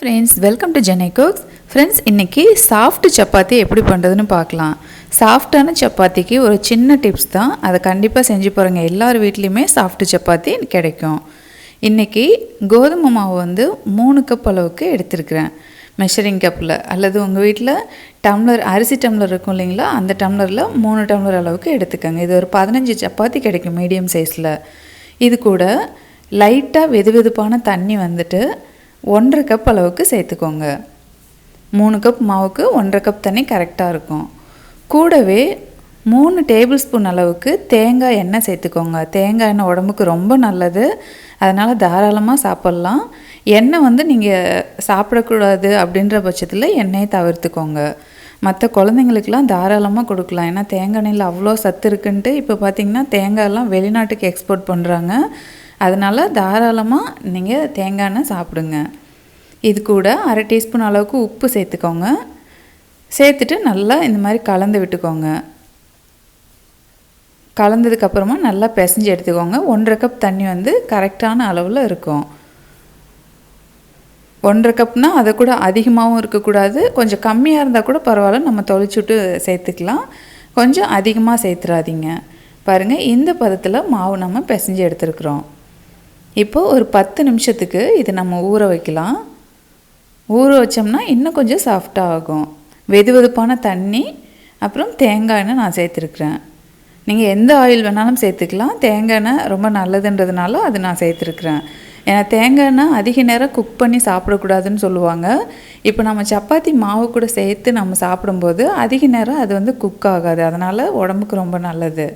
Friends welcome to ஜெனை cooks friends இன்றைக்கி soft chapati எப்படி பண்ணுறதுன்னு பார்க்கலாம். சாஃப்டான சப்பாத்திக்கு ஒரு சின்ன டிப்ஸ் தான். அதை கண்டிப்பாக செஞ்சு பாருங்கள் எல்லார் வீட்லேயுமே சாஃப்ட் சப்பாத்தி கிடைக்கும். இன்றைக்கி கோதுமை மாவு வந்து மூணு கப் அளவுக்கு எடுத்திருக்கிறேன். மெஷரிங் கப்பில் அல்லது உங்கள் வீட்டில் டம்ளர் அரிசி டம்ளர் இருக்கும் இல்லைங்களா? அந்த டம்ளரில் மூணு டம்ளர் அளவுக்கு எடுத்துக்கோங்க. இது ஒரு பதினஞ்சு சப்பாத்தி கிடைக்கும் மீடியம் சைஸில் இது கூட லைட்டாக வெது வெதுப்பான தண்ணி வந்துட்டு ஒன்றரை கப் அளவுக்கு சேர்த்துக்கோங்க. மூணு கப் மாவுக்கு ஒன்றரை கப் தண்ணி கரெக்டாக இருக்கும். கூடவே மூணு டேபிள் ஸ்பூன் அளவுக்கு தேங்காய் எண்ணெய் சேர்த்துக்கோங்க. தேங்காய் எண்ணெய் உடம்புக்கு ரொம்ப நல்லது. அதனால் தாராளமாக சாப்பிட்லாம். எண்ணெய் வந்து நீங்கள் சாப்பிடக்கூடாது அப்படின்ற பட்சத்தில் எண்ணெயை தவிர்த்துக்கோங்க. மற்ற குழந்தைங்களுக்கெல்லாம் தாராளமாக கொடுக்கலாம். ஏன்னா தேங்காய் எண்ணெயில் அவ்வளோ சத்து இருக்குன்ட்டு இப்போ பார்த்தீங்கன்னா தேங்காயெல்லாம் வெளிநாட்டுக்கு எக்ஸ்போர்ட் பண்ணுறாங்க அதனால் தாராளமாக நீங்கள் தேங்காய் எண்ணெய் சாப்பிடுங்க. இது கூட அரை டீஸ்பூன் அளவுக்கு உப்பு சேர்த்துக்கோங்க. சேர்த்துட்டு நல்லா இந்த மாதிரி கலந்து விட்டுக்கோங்க. கலந்ததுக்கப்புறமா நல்லா பிசைஞ்சு எடுத்துக்கோங்க. ஒன்றரை கப் தண்ணி வந்து கரெக்டான அளவில் இருக்கும். ஒன்றரை கப்னால் அதை கூட அதிகமாகவும் இருக்கக்கூடாது. கொஞ்சம் கம்மியாக இருந்தால் கூட பரவாயில்ல. நம்ம தொளிச்சுட்டு சேர்த்துக்கலாம். கொஞ்சம் அதிகமாக சேர்த்துடாதீங்க பாருங்கள் இந்த பதத்தில் மாவு நம்ம பிசைஞ்சு எடுத்துருக்குறோம். இப்போது ஒரு பத்து நிமிஷத்துக்கு இது நம்ம ஊற வைக்கலாம். ஊற வச்சோம்னா இன்னும் கொஞ்சம் சாஃப்டாக ஆகும். வெது வெதுப்பான தண்ணி அப்புறம் தேங்காய் எண்ணெய் நான் சேர்த்துருக்குறேன். நீங்கள் எந்த ஆயில் வேணாலும் சேர்த்துக்கலாம். தேங்காய் எண்ணெய் ரொம்ப நல்லதுன்றதுனால அது நான் சேர்த்துருக்குறேன். ஏன்னா தேங்காய் எண்ணெய் அதிக நேரம் குக் பண்ணி சாப்பிடக்கூடாதுன்னு சொல்லுவாங்க. இப்போ நம்ம சப்பாத்தி மாவு கூட சேர்த்து நம்ம சாப்பிடும்போது அதிக நேரம் அது வந்து குக் ஆகாது. அதனால் உடம்புக்கு ரொம்ப நல்லது.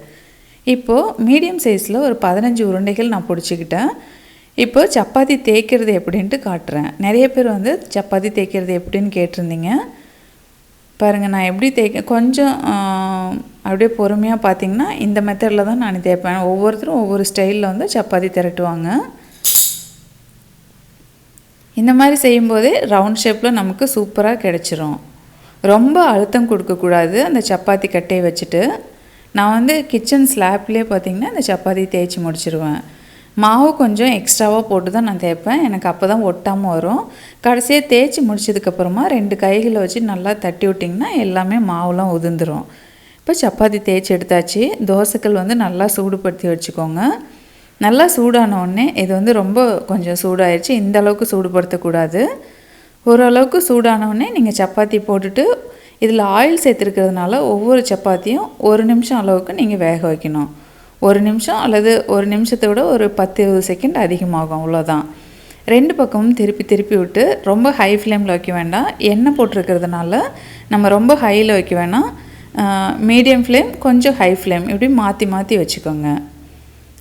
இப்போது மீடியம் சைஸில் ஒரு பதினஞ்சு உருண்டைகள் நான் பிடிச்சிக்கிட்டேன். இப்போ சப்பாத்தி தேய்க்கிறது எப்படின்ட்டு காட்டுறேன். நிறைய பேர் வந்து சப்பாத்தி தேய்க்கிறது எப்படின்னு கேட்டிருந்தீங்க. பாருங்கள் நான் எப்படி தேய்க்க கொஞ்சம் அப்படியே பொறுமையாக பார்த்தீங்கன்னா இந்த மெத்தடில் தான் நான் தேய்ப்பேன். ஒவ்வொருத்தரும் ஒவ்வொரு ஸ்டைலில் வந்து சப்பாத்தி திரட்டுவாங்க. இந்த மாதிரி செய்யும்போதே ரவுண்ட் ஷேப்பில் நமக்கு சூப்பராக கிடச்சிரும். ரொம்ப அழுத்தம் கொடுக்கக்கூடாது அந்த சப்பாத்தி கட்டையை வச்சுட்டு. நான் வந்து கிச்சன் ஸ்லாப்லேயே பார்த்திங்கன்னா இந்த சப்பாத்தி தேய்ச்சி முடிச்சிருவேன். மாவு கொஞ்சம் எக்ஸ்ட்ராவாக போட்டு தான் நான் தேய்ப்பேன். எனக்கு அப்போ தான் ஒட்டாமல் வரும். கடைசியாக தேய்ச்சி முடிச்சதுக்கப்புறமா ரெண்டு கைகளை வச்சு நல்லா தட்டி விட்டிங்கன்னா எல்லாமே மாவுலாம் உதிர்ந்துடும் இப்போ சப்பாத்தி தேய்ச்சி எடுத்தாச்சு. தோசைக்கல் வந்து நல்லா சூடுபடுத்தி வச்சுக்கோங்க. நல்லா சூடான உடனே இது வந்து ரொம்ப கொஞ்சம் சூடாயிடுச்சு இந்த அளவுக்கு சூடுபடுத்தக்கூடாது. ஓரளவுக்கு சூடான உடனே நீங்கள் சப்பாத்தி போட்டுட்டு இதில் ஆயில் சேர்த்துருக்கிறதுனால ஒவ்வொரு சப்பாத்தியும் ஒரு நிமிஷம் அளவுக்கு நீங்கள் வேக வைக்கணும். ஒரு நிமிஷம் அல்லது ஒரு நிமிஷத்தை விட ஒரு பத்து இருபது செகண்ட் அதிகமாகும் அவ்வளோதான். ரெண்டு பக்கமும் திருப்பி திருப்பி விட்டு ரொம்ப ஹை ஃப்ளேமில் வைக்க வேண்டாம். எண்ணெய் போட்டிருக்கிறதுனால நம்ம ரொம்ப ஹையில் வைக்க வேணாம். மீடியம் ஃப்ளேம் கொஞ்சம் ஹை ஃப்ளேம் இப்படி மாற்றி மாற்றி வச்சுக்கோங்க.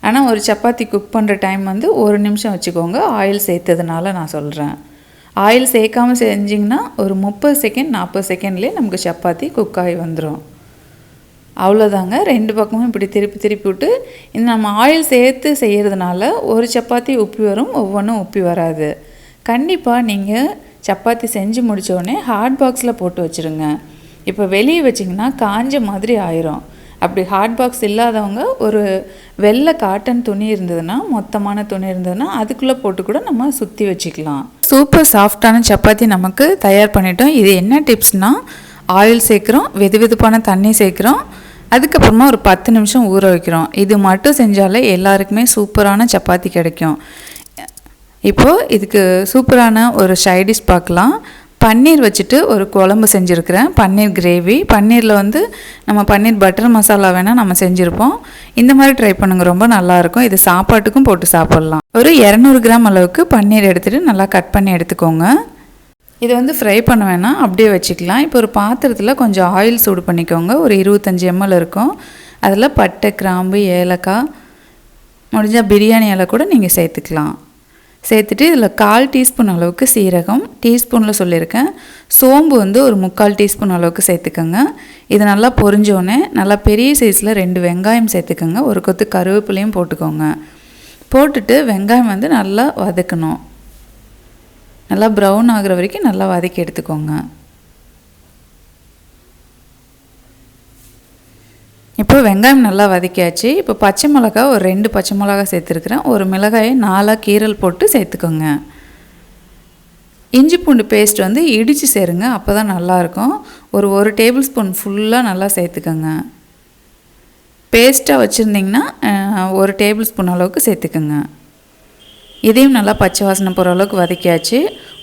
ஆனால் ஒரு சப்பாத்தி குக் பண்ணுற டைம் வந்து ஒரு நிமிஷம் வச்சுக்கோங்க. ஆயில் சேர்த்ததுனால நான் சொல்கிறேன் ஆயில் சேர்க்காமல் செஞ்சிங்கன்னா ஒரு முப்பது செகண்ட் நாற்பது செகண்ட்லேயே நமக்கு சப்பாத்தி குக் ஆகி வந்துடும் அவ்வளோதாங்க ரெண்டு பக்கமும் இப்படி திருப்பி திருப்பி விட்டு இந்த நம்ம ஆயில் சேர்த்து செய்கிறதுனால ஒரு சப்பாத்தி உப்பி வரும் ஒவ்வொன்றும் உப்பி வராது. கண்டிப்பாக நீங்கள் சப்பாத்தி செஞ்சு முடித்தோடனே ஹாட் பாக்ஸில் போட்டு வச்சுருங்க. இப்போ வெளியே வச்சிங்கன்னா காஞ்ச மாதிரி ஆயிரும். அப்படி ஹாட் பாக்ஸ் இல்லாதவங்க ஒரு வெள்ளை காட்டன் துணி இருந்ததுன்னா மொத்தமான துணி இருந்ததுன்னா அதுக்குள்ளே போட்டு கூட நம்ம சுற்றி வச்சுக்கலாம். சூப்பர் சாஃப்டான சப்பாத்தி நமக்கு தயார் பண்ணிட்டோம். இது என்ன டிப்ஸ்னால் ஆயில் சேர்க்குறோம் வெது வெதுப்பான தண்ணி சேர்க்குறோம். அதுக்கப்புறமா ஒரு பத்து நிமிஷம் ஊற வைக்கிறோம். இது மட்டும் செஞ்சாலே எல்லாருக்குமே சூப்பரான சப்பாத்தி கிடைக்கும். இப்போது இதுக்கு சூப்பரான ஒரு சைடிஷ் பார்க்கலாம். பன்னீர் வச்சுட்டு ஒரு குழம்பு செஞ்சுருக்கிறேன். பன்னீர் கிரேவி பன்னீரில் வந்து நம்ம பன்னீர் பட்டர் மசாலா வேணால் நம்ம செஞ்சுருப்போம். இந்த மாதிரி ட்ரை பண்ணுங்கள் ரொம்ப நல்லாயிருக்கும் இது சாப்பாட்டுக்கும் போட்டு சாப்பிட்லாம். ஒரு இரநூறு கிராம் அளவுக்கு பன்னீர் எடுத்துகிட்டு நல்லா கட் பண்ணி எடுத்துக்கோங்க. இதை வந்து ஃப்ரை பண்ண வேணாம் அப்படியே வச்சுக்கலாம். இப்போ ஒரு பாத்திரத்தில் கொஞ்சம் ஆயில் சூடு பண்ணிக்கோங்க. ஒரு இருபத்தஞ்சி எம்எல் இருக்கும். அதில் பட்டை கிராம்பு ஏலக்காய் முடிஞ்சால் பிரியாணி இலை கூட நீங்கள் சேர்த்துக்கலாம். சேர்த்துட்டு இதில் கால் டீஸ்பூன் அளவுக்கு சீரகம் டீஸ்பூனில் சொல்லியிருக்கேன். சோம்பு வந்து ஒரு முக்கால் டீஸ்பூன் அளவுக்கு சேர்த்துக்கோங்க. இது நல்லா பொரிஞ்சோடனே நல்லா பெரிய சைஸில் ரெண்டு வெங்காயம் சேர்த்துக்கோங்க. ஒரு கொத்து கருவேப்பிலையும் போட்டுக்கோங்க. போட்டுட்டு வெங்காயம் வந்து நல்லா வதக்கணும். நல்லா ப்ரௌன் ஆகிற வரைக்கும் நல்லா வதக்கி எடுத்துக்கோங்க. இப்போ வெங்காயம் நல்லா வதக்கியாச்சு. இப்போ பச்சை மிளகா ஒரு ரெண்டு பச்சை மிளகா சேர்த்துருக்குறேன். ஒரு மிளகாயை நாலாக கீரல் போட்டு சேர்த்துக்கோங்க. இஞ்சி பூண்டு பேஸ்ட் வந்து இடித்து சேருங்க அப்போ தான் நல்லாயிருக்கும். ஒரு ஒரு டேபிள் ஸ்பூன் ஃபுல்லாக நல்லா சேர்த்துக்கோங்க. பேஸ்ட்டாக வச்சுருந்திங்கன்னா ஒரு டேபிள் ஸ்பூன் அளவுக்கு சேர்த்துக்கோங்க. இதையும் நல்லா பச்சை வாசனை போகிற அளவுக்கு வதக்கியாச்சு.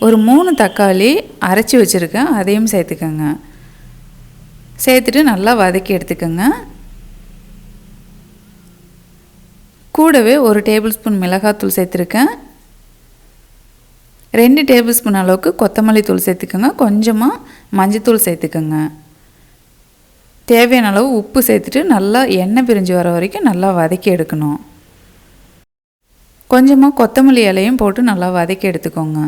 ஒரு மூணு தக்காளி அரைச்சி வச்சுருக்கேன் அதையும் சேர்த்துக்கோங்க. சேர்த்துட்டு நல்லா வதக்கி எடுத்துக்கோங்க. கூடவே ஒரு டேபிள் ஸ்பூன் மிளகாத்தூள் சேர்த்துருக்கேன். ரெண்டு டேபிள் ஸ்பூன் அளவுக்கு கொத்தமல்லி தூள் சேர்த்துக்கோங்க. கொஞ்சமாக மஞ்சத்தூள் சேர்த்துக்கோங்க. தேவையான அளவு உப்பு சேர்த்துட்டு நல்லா எண்ணெய் பிரிஞ்சு வர வரைக்கும் நல்லா வதக்கி எடுக்கணும். கொஞ்சமாக கொத்தமல்லி இலையும் போட்டு நல்லா வதக்கி எடுத்துக்கோங்க.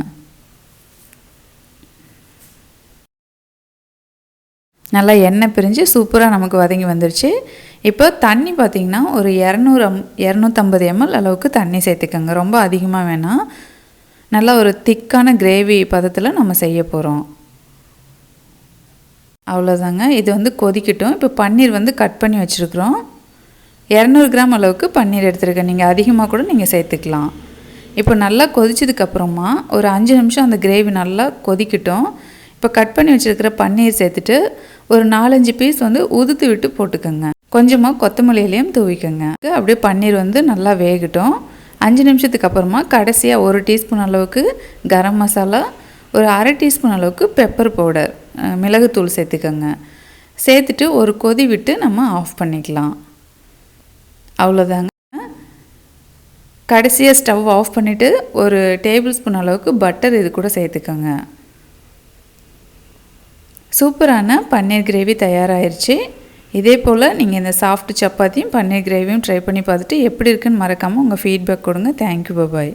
நல்லா எண்ணெய் பிரிஞ்சு சூப்பராக நமக்கு வதங்கி வந்துருச்சு. இப்போ தண்ணி பார்த்திங்கன்னா ஒரு இரநூறு அம் இரநூத்தம்பது எம்எல் அளவுக்கு தண்ணி சேர்த்துக்கோங்க. ரொம்ப அதிகமாக வேணாம். நல்லா ஒரு திக்கான கிரேவி பதத்தில் நம்ம செய்ய போகிறோம் அவ்வளோதாங்க இது வந்து கொதிக்கட்டும். இப்போ பன்னீர் வந்து கட் பண்ணி வச்சுருக்குறோம். இரநூறு கிராம் அளவுக்கு பன்னீர் எடுத்துருக்கேன். நீங்கள் அதிகமாக கூட நீங்கள் சேர்த்துக்கலாம். இப்போ நல்லா கொதிச்சதுக்கப்புறமா ஒரு அஞ்சு நிமிஷம் அந்த கிரேவி நல்லா கொதிக்கட்டும். இப்போ கட் பண்ணி வச்சுருக்கிற பன்னீர் சேர்த்துட்டு ஒரு நாலஞ்சு பீஸ் வந்து உதுத்து விட்டு போட்டுக்கோங்க. கொஞ்சமாக கொத்தமல்லியிலையும் தூவிக்கோங்க. அப்படியே பன்னீர் வந்து நல்லா வேகட்டும். அஞ்சு நிமிஷத்துக்கு அப்புறமா கடைசியாக ஒரு டீஸ்பூன் அளவுக்கு கரம் மசாலா ஒரு அரை டீஸ்பூன் அளவுக்கு பெப்பர் பவுடர் மிளகுத்தூள் சேர்த்துக்கோங்க. சேர்த்துட்டு ஒரு கொதி விட்டு நம்ம ஆஃப் பண்ணிக்கலாம். அவ்வளோதாங்க. கடைசியாக ஸ்டவ் ஆஃப் பண்ணிவிட்டு ஒரு டேபிள் ஸ்பூன் அளவுக்கு பட்டர் இது கூட சேர்த்துக்கோங்க. சூப்பரான பன்னீர் கிரேவி தயாராகிருச்சு இதே போல் நீங்கள் இந்த சாஃப்ட் சப்பாத்தியும் பன்னீர் கிரேவியும் ட்ரை பண்ணி பார்த்துட்டு எப்படி இருக்குன்னு மறக்காமல் உங்கள் ஃபீட்பேக் கொடுங்க. Thank you bye bye